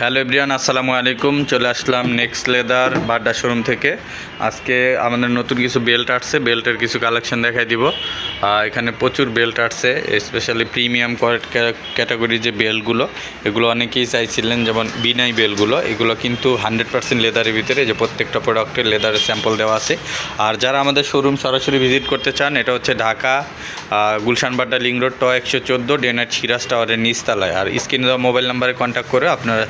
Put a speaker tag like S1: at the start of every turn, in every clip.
S1: Hello everyone আসসালামু আলাইকুম। চলে আসলাম নেক্সট লেদার বাড্ডা শোরুম থেকে। আজকে আমাদের নতুন কিছু বেল্ট আসছে, বেল্টের কিছু কালেকশন দেখাই দিব। এখানে প্রচুর বেল্ট আসছে স্পেশালি প্রিমিয়াম ক্যাটাগরির যে বেল্টগুলো, এগুলো অনেকেই চাইছিলেন, যেমন বিনাই বেলগুলো এগুলো কিন্তু হান্ড্রেড পার্সেন্ট লেদারের ভিতরে যে প্রত্যেকটা প্রোডাক্টের লেদারের স্যাম্পল দেওয়া আছে। আর যারা আমাদের শোরুম সরাসরি ভিজিট করতে চান, এটা হচ্ছে ঢাকা গুলশান বাড্ডা লিং রোড, ট একশো চোদ্দ ডেনার সিরাজ টাওয়ারের নিচতলায়। আর স্ক্রিনে দেওয়া মোবাইল নাম্বারে কন্ট্যাক্ট করে আপনারা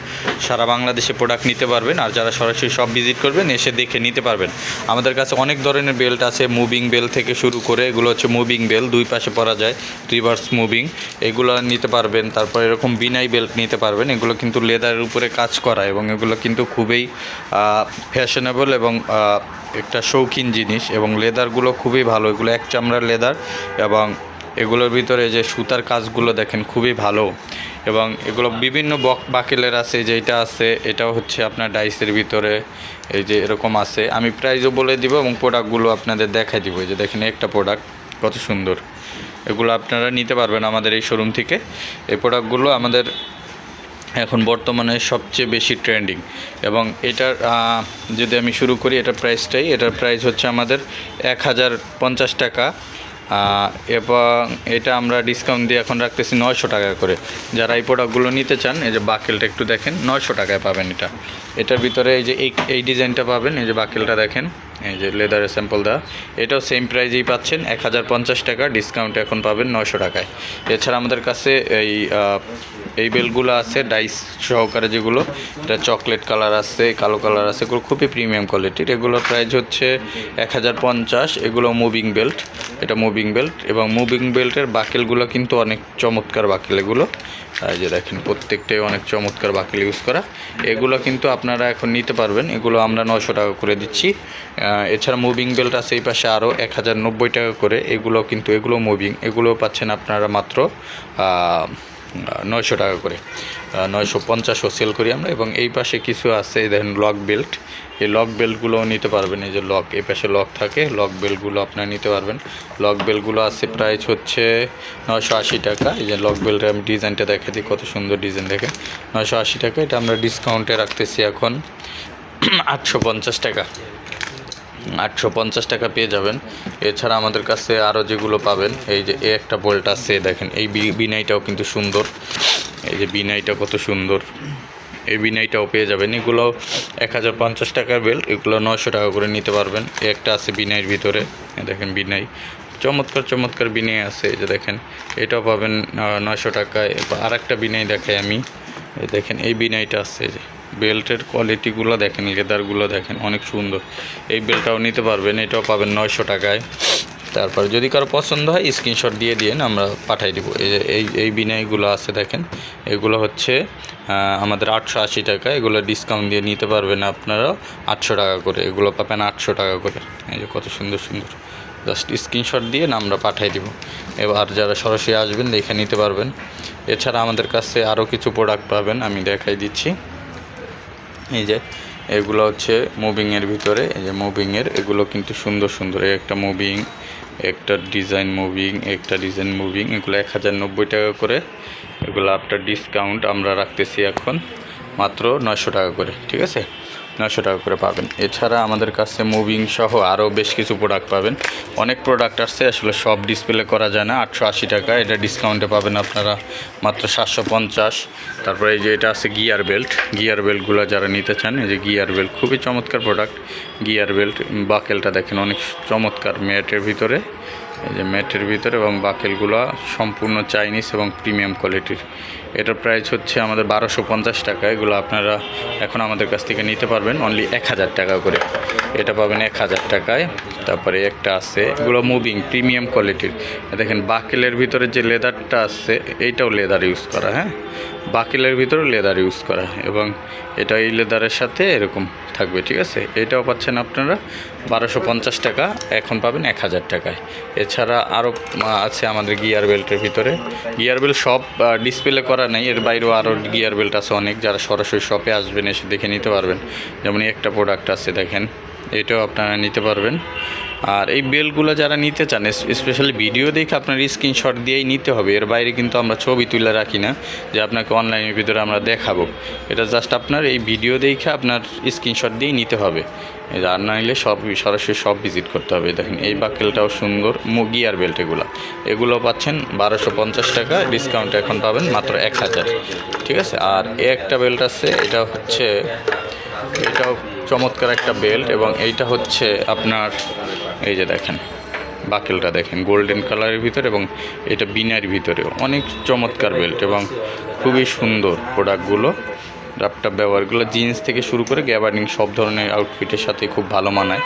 S1: সারা বাংলাদেশে প্রোডাক্ট নিতে পারবেন আর যারা সরাসরি সব ভিজিট করবেন, এসে দেখে নিতে পারবেন। আমাদের কাছে অনেক ধরনের বেল্ট আছে মুভিং বেল থেকে শুরু করে এগুলো হচ্ছে মুভিং বেল দুই পাশে পরা যায় রিভার্স মুভিং এগুলো নিতে পারবেন। তারপর এরকম বিনাই বেল্ট নিতে পারবেন, এগুলো কিন্তু লেদারের উপরে কাজ করা এবং এগুলো কিন্তু খুবই ফ্যাশনেবল এবং একটা শৌখিন জিনিস এবং লেদারগুলো খুবই ভালো। এগুলো এক চামড়ার লেদার এবং এগুলোর ভিতরে যে সুতার কাজগুলো দেখেন খুবই ভালো। এবং এগুলো বিভিন্ন বক বাকেলের আছে যেটা আছে, এটাও হচ্ছে আপনার ডাইসের ভিতরে, এই যে এরকম আছে। আমি প্রাইজও বলে দিব এবং প্রোডাক্টগুলো আপনাদের দেখাই দিব। এই যে দেখেন একটা প্রোডাক্ট, কত সুন্দর। এগুলো আপনারা নিতে পারবেন আমাদের এই শোরুম থেকে। এই প্রোডাক্টগুলো আমাদের এখন বর্তমানে সবচেয়ে বেশি ট্রেন্ডিং। এবং এটার যদি আমি শুরু করি, এটার প্রাইসটাই, এটার প্রাইস হচ্ছে আমাদের এক হাজার পঞ্চাশ টাকা। এবং এটা আমরা ডিসকাউন্ট দিয়ে এখন রাখতেছি নয়শো টাকা করে। যারা এই প্রোডাক্টগুলো নিতে চান, এই যে বাকেলটা একটু দেখেন, নয়শো টাকায় পাবেন এটা। এটার ভিতরে এই যে এই ডিজাইনটা পাবেন, এই যে বাকেলটা দেখেন। এই যে লেদারের স্যাম্পল দেওয়া, এটাও সেম প্রাইজেই পাচ্ছেন, এক হাজার পঞ্চাশ টাকা ডিসকাউন্ট এখন পাবেন নয়শো টাকায়। এছাড়া আমাদের কাছে এই এই বেলগুলো আছে ডাইস সহকারে যেগুলো, এটা চকলেট কালার আছে, কালো কালার আছে, এগুলো খুবই প্রিমিয়াম কোয়ালিটির এগুলোর প্রাইস হচ্ছে এক হাজার পঞ্চাশ, এগুলো মুভিং বেল্ট এটা মুভিং বেল্ট এবং মুভিং বেল্টের বাকেলগুলো কিন্তু অনেক চমৎকার বাকেল এগুলো। এই যে দেখেন, প্রত্যেকটাই অনেক চমৎকার বাকেল ইউজ করা। এগুলো কিন্তু আপনারা এখন নিতে পারবেন, এগুলো আমরা নশো টাকা করে দিচ্ছি। এছাড়া মুভিং বেল্ট আছে এই পাশে আরও এক হাজার নব্বই টাকা করে। এগুলো কিন্তু, এগুলো মুভিং এগুলো পাচ্ছেন আপনারা মাত্র নয়শো টাকা করে। নয়শো পঞ্চাশও সেল করি আমরা। এবং এই পাশে কিছু আছে দেখেন লক বেল্ট এই লক বেল্টগুলোও নিতে পারবেন, এই যে লক এই পাশে লক থাকে। লক বেল্টগুলো আপনারা নিতে পারবেন। লক বেল্টগুলো আছে প্রাইস হচ্ছে নয়শো আশি টাকা। এই যে লক বেল্টের আমি ডিজাইনটা দেখে দিই, কত সুন্দর ডিজাইন দেখে নয়শো আশি টাকা, এটা আমরা ডিসকাউন্টে রাখতেছি এখন আটশো পঞ্চাশ টাকা। আটশো পঞ্চাশ টাকা পেয়ে যাবেন। এছাড়া আমাদের কাছে আরও যেগুলো পাবেন, এই যে এ একটা বোল্ট আছে, দেখেন, এই বিনাইটাও কিন্তু সুন্দর। এই যে বিনাইটা কত সুন্দর। এই বিনাইটাও পেয়ে যাবেন। এগুলো এক হাজার পঞ্চাশ টাকার বেল্ট, এগুলো নয়শো টাকা করে নিতে পারবেন। একটা আছে বিনাইয়ের ভিতরে দেখেন বিনাই। চমৎকার চমৎকার বিনাই আছে, এই যে দেখেন, এটাও পাবেন নয়শো টাকায়। আর একটা বিনাই দেখাই আমি। দেখেন, এই বিনাইটা আছে যে। বেল্টের কোয়ালিটিগুলো দেখেন লেদারগুলো দেখেন, অনেক সুন্দর। এই বেল্টটাও নিতে পারবেন, এটাও পাবেন নয়শো টাকায়। তারপর যদি কারও পছন্দ হয় স্ক্রিনশট দিয়ে দিন আমরা পাঠাই দিব। এই এই বিনাইগুলো আছে দেখেন, এগুলো হচ্ছে আমাদের আটশো আশি টাকা, এগুলো ডিসকাউন্ট দিয়ে নিতে পারবেন আপনারা আটশো টাকা করে, এগুলো পাবেন আটশো টাকা করে। এই যে, কত সুন্দর সুন্দর। জাস্ট স্ক্রিনশট দিয়ে আমরা পাঠাই দিব। এবার যারা সরাসরি আসবেন, দেখে নিতে পারবেন। এছাড়া আমাদের কাছে আরও কিছু প্রোডাক্ট পাবেন, আমি দেখাই দিচ্ছি। এই যে, এগুলো হচ্ছে মুভিংয়ের ভিতরে, এই যে মুভিংয়ের এগুলো কিন্তু সুন্দর সুন্দর একটা মুভিং একটা ডিজাইন মুভিং একটা ডিজাইন মুভিং এগুলো এক হাজার নব্বই টাকা করে, এগুলো আফটার ডিসকাউন্ট আমরা রাখতেছি এখন মাত্র নয়শো টাকা করে, ঠিক আছে? নয়শো টাকা করে পাবেন। এছাড়া আমাদের কাছে মুভিং সহ আরও বেশ কিছু প্রোডাক্ট পাবেন। অনেক প্রোডাক্ট আসছে, আসলে সব ডিসপ্লে করা যায় না। আটশো আশি টাকা, এটা ডিসকাউন্টে পাবেন আপনারা মাত্র সাতশো পঞ্চাশ। তারপরে এই যে এটা আছে গিয়ার বেল্ট গিয়ার বেল্টগুলো যারা নিতে চান, এই যে গিয়ার বেল্ট খুবই চমৎকার প্রোডাক্ট গিয়ার বেল্ট বাকেলটা দেখেন, অনেক চমৎকার মেয়েটের ভিতরে। এই যে ম্যাটের ভিতরে এবং বাকেলগুলো সম্পূর্ণ চাইনিজ এবং প্রিমিয়াম কোয়ালিটির। এটার প্রাইস হচ্ছে আমাদের বারোশো পঞ্চাশ টাকা। এগুলো আপনারা এখন আমাদের কাছ থেকে নিতে পারবেন অনলি এক হাজার টাকা করে। এটা পাবেন এক হাজার টাকায়। তারপরে একটা আছে, এগুলো মুভিং প্রিমিয়াম কোয়ালিটির দেখেন, বাকেলের ভিতরে যে লেদারটা আছে, এইটাও লেদার ইউজ করা হ্যাঁ? বাকেলের ভিতরে লেদার ইউজ করা এবং এটা এই লেদারের সাথে এরকম থাকবে, ঠিক আছে? এটাও পাচ্ছেন আপনারা বারোশো পঞ্চাশ টাকা, এখন পাবেন এক হাজার টাকায়। এছাড়া আরও আছে আমাদের গিয়ার বেল্টের ভিতরে। গিয়ার বেল্ট সব ডিসপ্লে করা নেই, এর বাইরেও আরও গিয়ার বেল্ট আছে অনেক, যারা সরাসরি শপে আসবেন এসে দেখে নিতে পারবেন। যেমন একটা প্রোডাক্ট আছে দেখেন, এটাও আপনারা নিতে পারবেন। আর এই বেলগুলো যারা নিতে চান স্পেশালি ভিডিও দেখে আপনার স্ক্রিনশট দিয়েই নিতে হবে। এর বাইরে কিন্তু আমরা ছবি তুলে রাখি না, যে আপনাকে অনলাইনের ভিতরে আমরা দেখাবো। এটা জাস্ট আপনার এই ভিডিও দেখে আপনার স্ক্রিনশট দিয়েই নিতে হবে। আর না নিলে সব, সরাসরি সব ভিজিট করতে হবে। দেখেন, এই বাকেলটাও সুন্দর গিয়ার বেল্ট এগুলো এগুলো পাচ্ছেন বারোশো পঞ্চাশ টাকা ডিসকাউন্ট এখন পাবেন মাত্র এক হাজার। ঠিক আছে? আর এ একটা বেল্ট আছে, এটা হচ্ছে, এটাও চমৎকার একটা বেল্ট এবং এইটা হচ্ছে আপনার এই যে দেখেন, বাকেলটা দেখেন গোল্ডেন কালারের ভিতরে এবং এটা বিনার ভিতরে অনেক চমৎকার বেল্ট এবং খুবই সুন্দর প্রোডাক্টগুলো রাপটাপ ব্যবহারগুলো জিন্স থেকে শুরু করে গ্যাবার্ডিং সব ধরনের আউটফিটের সাথে খুব ভালো মানায়।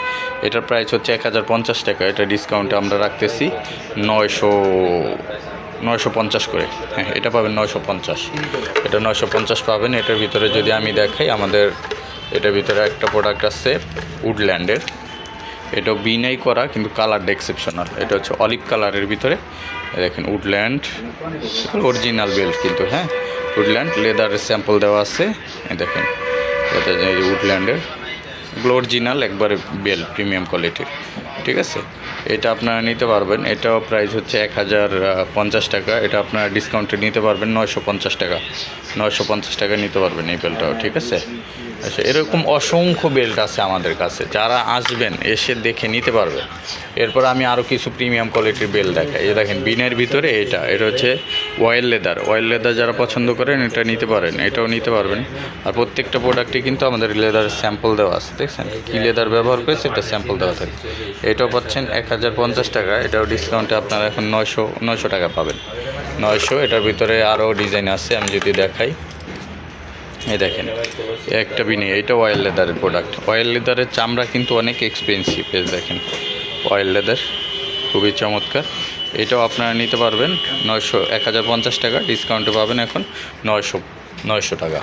S1: এটার প্রাইস হচ্ছে এক হাজার পঞ্চাশ টাকা, এটা ডিসকাউন্টে আমরা রাখতেছি নয়শো নয়শো পঞ্চাশ করে। হ্যাঁ এটা পাবেন নয়শো পঞ্চাশ। এটা নয়শো পঞ্চাশ পাবেন। এটার ভিতরে যদি আমি দেখাই, আমাদের, এটার ভিতরে একটা প্রোডাক্ট আছে উডল্যান্ডের এটাও বিনাই করা, কিন্তু কালারটা এক্সেপশনাল এটা হচ্ছে অলিভ কালারের ভিতরে। দেখেন উডল্যান্ড অরিজিনাল বেল্ট কিন্তু হ্যাঁ? উডল্যান্ড লেদারের স্যাম্পল দেওয়া আছে। দেখেন উডল্যান্ডের এগুলো অরিজিনাল একবারে বেল্ট প্রিমিয়াম কোয়ালিটির ঠিক আছে? এটা আপনারা নিতে পারবেন। এটাও প্রাইস হচ্ছে এক হাজার পঞ্চাশ টাকা। এটা আপনারা ডিসকাউন্টে নিতে পারবেন নয়শো পঞ্চাশ টাকা। নয়শো পঞ্চাশ টাকা নিতে পারবেন এই বেলটাও ঠিক আছে? আচ্ছা এরকম অসংখ্য বেল্ট আছে আমাদের কাছে। যারা আসবেন, এসে দেখে নিতে পারবেন এরপর আমি আরও কিছু প্রিমিয়াম কোয়ালিটির বেল্ট দেখাই। এই দেখেন, বিনের ভিতরে এটা। এটা হচ্ছে অয়েল লেদার অয়েল লেদার যারা পছন্দ করেন, এটা নিতে পারেন, এটাও নিতে পারবেন। আর প্রত্যেকটা প্রোডাক্টে কিন্তু আমাদের লেদারের স্যাম্পল দেওয়া আছে, দেখছেন? কী লেদার ব্যবহার করেছে, এটা স্যাম্পল দেওয়া থাকে। এটাও পাচ্ছেন এক হাজার পঞ্চাশ টাকা, এটাও ডিসকাউন্টে আপনারা এখন নয়শো নয়শো টাকা পাবেন। নয়শো, এটার ভিতরে আরও ডিজাইন আছে, আমি যদি দেখাই। এই দেখেন এ একটা বিনি এটা অয়েল লেদারের প্রোডাক্ট অয়েল লেদারের চামড়া কিন্তু অনেক এক্সপেন্সিভ দেখেন। অয়েল লেদার খুবই চমৎকার। এটাও আপনারা নিতে পারবেন। নয়শো, এক হাজার পঞ্চাশ টাকা ডিসকাউন্টে পাবেন এখন নয়শো নয়শো টাকা।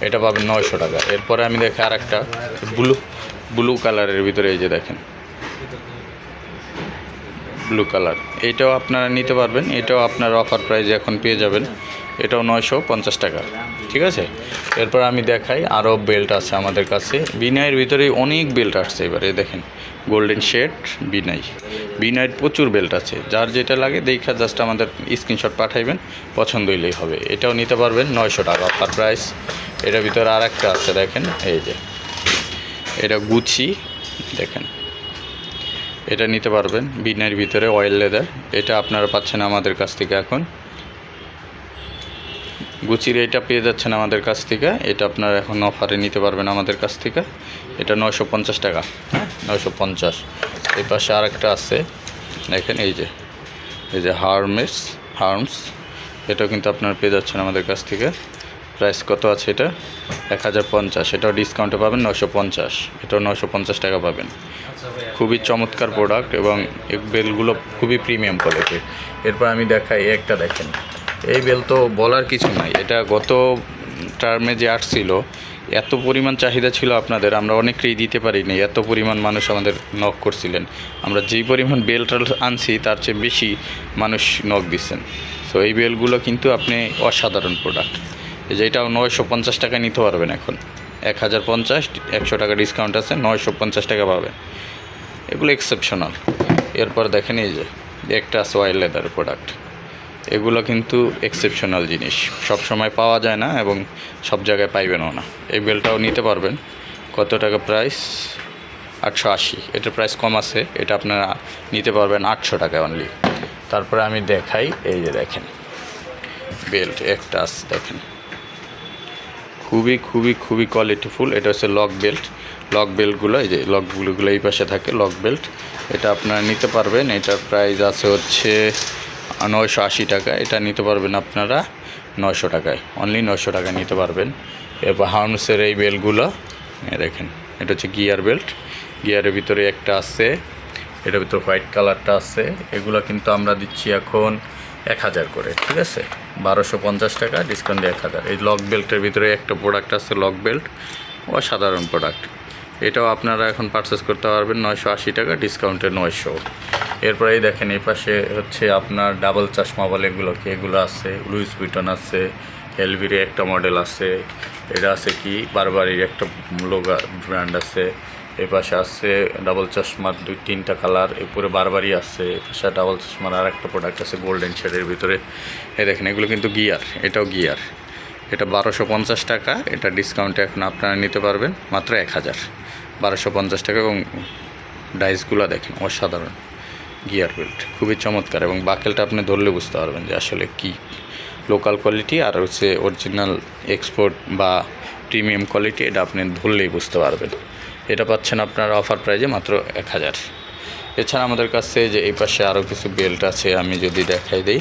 S1: এটা পাবেন নয়শো টাকা। এরপরে আমি দেখি আর একটা ব্লু ব্লু কালারের ভিতরে এই যে দেখেন। Blue colour. এইটাও আপনারা নিতে পারবেন। এটাও আপনার অফার প্রাইজে এখন পেয়ে যাবেন। এটাও নয়শো পঞ্চাশ টাকা। ঠিক আছে? এরপর আমি দেখাই আরও বেল্ট আছে আমাদের কাছে। বিনাইয়ের ভিতরে অনেক বেল্ট আসছে এবারে, দেখেন। গোল্ডেন শেড বিনাই বিনাইয়ের প্রচুর বেল্ট আছে। যার যেটা লাগে দেখা জাস্ট আমাদের স্ক্রিনশট পাঠাইবেন, পছন্দ হইলেই হবে। এটাও নিতে পারবেন নয়শো টাকা। অফার প্রাইস এটার ভিতরে আর একটা আছে দেখেন, এই যে। এটা গুছি দেখেন। এটা নিতে পারবেন বিনের ভিতরে অয়েল লেদার এটা আপনারা পাচ্ছেন আমাদের কাছ থেকে এখন। গুচির এটা পেয়ে যাচ্ছেন আমাদের কাছ থেকে। এটা আপনারা এখন অফারে নিতে পারবেন আমাদের কাছ থেকে। এটা নয়শো পঞ্চাশ টাকা। হ্যাঁ? নয়শো পঞ্চাশ। এই পাশে আর একটা আছে। দেখেন এই যে এই যে হার্মেস হার্মস এটাও কিন্তু আপনারা পেয়ে যাচ্ছেন আমাদের কাছ থেকে। প্রাইস কত আছে এটা? এক হাজার পঞ্চাশ। এটাও ডিসকাউন্টে পাবেন নশো পঞ্চাশ। এটাও নশো পঞ্চাশ টাকা পাবেন। খুবই চমৎকার প্রোডাক্ট এবং এই বেলগুলো খুবই প্রিমিয়াম কোয়ালিটির এরপর আমি দেখাই একটা দেখেন। এই বেল তো বলার কিছু নাই। এটা গত টার্মে যে আসছিল এত পরিমাণ চাহিদা ছিল আপনাদের, আমরা অনেকেই দিতে পারিনি, এত পরিমাণ মানুষ আমাদের নক করছিলেন। আমরা যেই পরিমাণ বেলটা আনছি, তার চেয়ে বেশি মানুষ নক দিচ্ছেন। সো এই বেলগুলো কিন্তু আপনি অসাধারণ প্রোডাক্ট এই যে এটাও নয়শো পঞ্চাশ টাকা নিতে পারবেন এখন। এক হাজার পঞ্চাশ, একশো টাকা ডিসকাউন্ট আছে, নয়শো পঞ্চাশ টাকা পাবেন। এগুলো এক্সেপশনাল এরপর দেখেন এই যে, একটা আছে অয়েল লেদার প্রোডাক্ট এগুলো কিন্তু এক্সেপশনাল জিনিস। সব সময় পাওয়া যায় না এবং সব জায়গায় পাইবেনও না। এই বেলটাও নিতে পারবেন। কত টাকা প্রাইস আটশো আশি। এটার প্রাইস কম আছে, এটা আপনারা নিতে পারবেন আটশো টাকা অনলি তারপরে আমি দেখাই, এই যে দেখেন। বেল্ট একটা আছে, দেখেন। খুবই খুবই খুবই কোয়ালিটিফুল এটা হচ্ছে লক বেল্ট। লক বেল্টগুলো, এই যে লকগুলোগুলো এই পাশে থাকে, লক বেল্ট। এটা আপনারা নিতে পারবেন। এটার প্রাইস আছে হচ্ছে নয়শো আশি টাকা। এটা নিতে পারবেন আপনারা নয়শো টাকায়। অনলি নয়শো টাকায় নিতে পারবেন। এরপর হার্মসের এই বেল্টগুলো দেখেন, এটা হচ্ছে গিয়ার বেল্ট গিয়ারের ভিতরে একটা আছে, এটার ভিতরে হোয়াইট কালারটা আছে। এগুলো কিন্তু আমরা দিচ্ছি এখন এক হাজার করে, ঠিক আছে? বারোশো পঞ্চাশ টাকা ডিসকাউন্ট এক হাজার। এই লক বেল্টের ভিতরে একটা প্রোডাক্ট আছে লক বেল্ট অসাধারণ প্রোডাক্ট এটাও আপনারা এখন পারচেস করতে পারবেন নয়শো আশি টাকা ডিসকাউন্টে নয়শো। এরপরে এই দেখেন এই পাশে হচ্ছে আপনার ডাবল চশমা বলে এগুলো কি? এগুলো আছে, লুইস বুইটন আছে, এলভির একটা মডেল আছে, এটা আছে কি? বারবারির একটা লোগা ব্র্যান্ড আছে, এই পাশে আছে ডাবল চশমার দুই, তিনটা কালার এরপরে বারবারই আছে এই পাশে ডাবল চশমার আর একটা প্রোডাক্ট আছে গোল্ডেন শেডের ভিতরে। এই দেখেন, এগুলো কিন্তু গিয়ার, এটাও গিয়ার। এটা বারোশো পঞ্চাশ টাকা, এটা ডিসকাউন্টে এখন আপনারা নিতে পারবেন, মাত্র এক হাজার। বারোশো পঞ্চাশ টাকা এবং ডাইসগুলো দেখেন, অসাধারণ। গিয়ার বেল্ট খুবই চমৎকার এবং বাকেলটা আপনি ধরলে বুঝতে পারবেন যে আসলে কি লোকাল কোয়ালিটি আর হচ্ছে অরিজিনাল এক্সপোর্ট বা প্রিমিয়াম কোয়ালিটি এটা আপনি ধরলেই বুঝতে পারবেন। এটা পাচ্ছেন আপনার অফার প্রাইজে মাত্র এক হাজার। এছাড়া আমাদের কাছে যে এই পাশে আরও কিছু বেল্ট আছে, আমি যদি দেখাই দিই,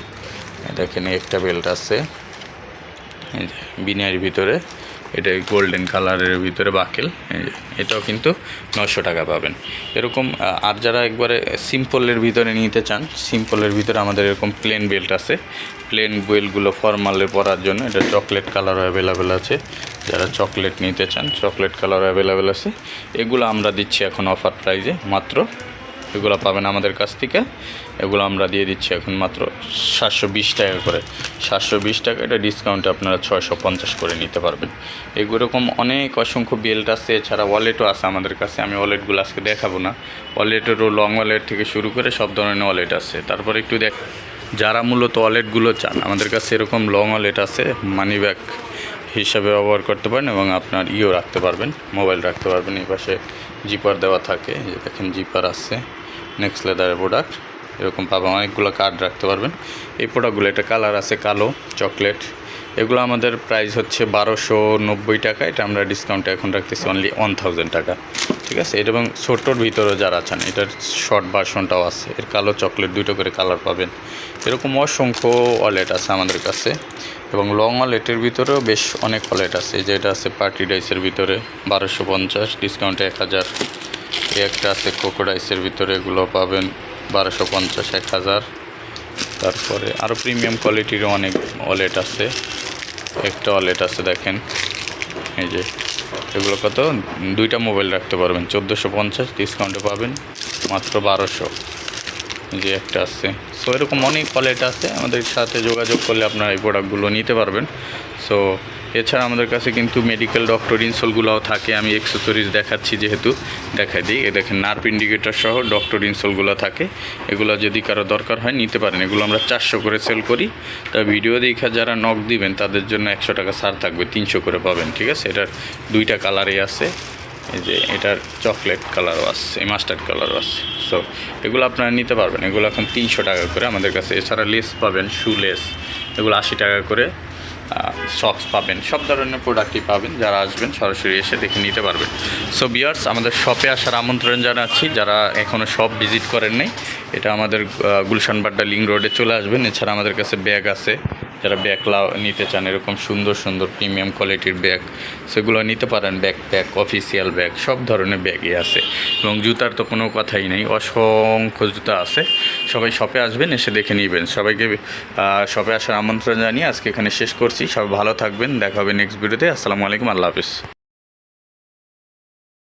S1: দেখেন একটা বেল্ট আছে বিনিয়ার ভিতরে। এটা এই গোল্ডেন কালারের ভিতরে বাকেল। এটাও কিন্তু নশো টাকা পাবেন। এরকম আর যারা একবারে সিম্পলের ভিতরে নিতে চান সিম্পলের ভিতরে আমাদের এরকম প্লেন বেল্ট আছে। প্লেন বেল্টগুলো ফর্মালে পরার জন্য এটা চকলেট কালারও অ্যাভেলেবেল আছে। যারা চকলেট নিতে চান চকলেট কালার অ্যাভেলেবেল আছে। এগুলো আমরা দিচ্ছি এখন অফার প্রাইজে মাত্র এগুলো পাবেন আমাদের কাছ থেকে। এগুলো আমরা দিয়ে দিচ্ছি এখন মাত্র সাতশো বিশ টাকা করে। সাতশো বিশ টাকা এটা ডিসকাউন্টে আপনারা ছয়শো পঞ্চাশ করে নিতে পারবেন। এরকম অনেক অসংখ্য বেল্ট আছে, এছাড়া ওয়ালেটও আছে আমাদের কাছে। আমি ওয়ালেটগুলো আজকে দেখাবো না। ওয়ালেটেরও লং ওয়ালেট থেকে শুরু করে সব ধরনের ওয়ালেট আছে। তারপরে একটু দেখ, যারা মূলত ওয়ালেটগুলো চান, আমাদের কাছে এরকম লং ওয়ালেট আছে মানি ব্যাগ হিসাবে ব্যবহার করতে পারেন এবং আপনার ইও রাখতে পারবেন মোবাইল রাখতে পারবেন এই পাশে। জিপার দেওয়া থাকে যে দেখেন জিপার আছে নেক্সট লেদারের প্রোডাক্ট এরকম পাবেন, অনেকগুলো কার্ড রাখতে পারবেন। এই প্রোডাক্টগুলো একটা কালার আছে কালো চকলেট এগুলো আমাদের প্রাইস হচ্ছে বারোশো নব্বই টাকা, এটা আমরা ডিসকাউন্টে এখন রাখতেছি অনলি ওয়ান থাউজেন্ড টাকা। ঠিক আছে? এটা এবং ছোটোর ভিতরেও যারা চান এটার শর্ট ভার্সনটাও আছে। এর কালো চকলেট দুটো করে কালার পাবেন। এরকম অসংখ্য ওয়ালেট আছে আমাদের কাছে। এবং লং ওয়ালেটের ভিতরেও বেশ অনেক ওয়ালেট আছে। যে এটা আছে পার্টি ডাইসের ভিতরে, বারোশো পঞ্চাশ ডিসকাউন্টে এক হাজার। একটা আছে কোকোডাইসের ভিতরে, এগুলো পাবেন বারোশো পঞ্চাশ, এক হাজার। তারপরে আরও প্রিমিয়াম কোয়ালিটির অনেক ওয়ালেট আছে। একটা ওয়ালেট আছে দেখেন। এই যে এগুলো কত? দুইটা মোবাইল রাখতে পারবেন, চোদ্দোশো পঞ্চাশ ডিসকাউন্টে পাবেন, মাত্র বারোশো। যে একটা আছে। সো এরকম অনেক কোয়ালিটি আছে, আমাদের সাথে যোগাযোগ করলে আপনারা এই প্রোডাক্টগুলো নিতে পারবেন। সো এছাড়া আমাদের কাছে কিন্তু মেডিকেল ডক্টর ইনসোলগুলোও থাকে। আমি এক্সেসরিজ দেখাচ্ছি যেহেতু, দেখাই দিই। এ দেখেন নার্ভ ইন্ডিকেটর সহ ডক্টর ইনসোলগুলো থাকে। এগুলো যদি কারও দরকার হয়, নিতে পারেন। এগুলো আমরা চারশো করে সেল করি। তা ভিডিও দেখা যারা নক দিবেন, তাদের জন্য একশো টাকা ছাড় থাকবে, তিনশো করে পাবেন, ঠিক আছে? এটার দুইটা কালারই আছে। এই যে, এটার চকলেট কালারও আছে মাস্টার্ড কালারও আছে। সো এগুলো আপনারা নিতে পারবেন। এগুলো এখন তিনশো টাকা করে আমাদের কাছে। এছাড়া লেস পাবেন শু লেস এগুলো আশি টাকা করে। সক্স পাবেন, সব ধরনের প্রোডাক্টই পাবেন, যারা আসবেন সরাসরি এসে দেখে নিতে পারবেন। সো বিয়ার্স আমাদের শপে আসার আমন্ত্রণ জানাচ্ছি, যারা এখনও শপ ভিজিট করেন নাই, এটা আমাদের গুলশান বাড্ডা লিং রোডে চলে আসবেন, এছাড়া আমাদের কাছে ব্যাগ আছে। যারা ব্যাগ নিতে চান, এরকম সুন্দর সুন্দর প্রিমিয়াম কোয়ালিটির ব্যাগ সেগুলো নিতে পারেন। ব্যাগ প্যাক অফিসিয়াল ব্যাগ সব ধরনের ব্যাগই আছে। এবং জুতার তো কোনো কথাই নেই, অসংখ্য জুতা আছে। সবাই শপে আসবেন, এসে দেখে নিবেন। সবাইকে শপে আসার আমন্ত্রণ জানিয়ে আজকে এখানে শেষ করছি। সবাই ভালো থাকবেন, দেখা হবে নেক্সট ভিডিওতে আসসালামু আলাইকুম, আল্লাহ হাফিজ।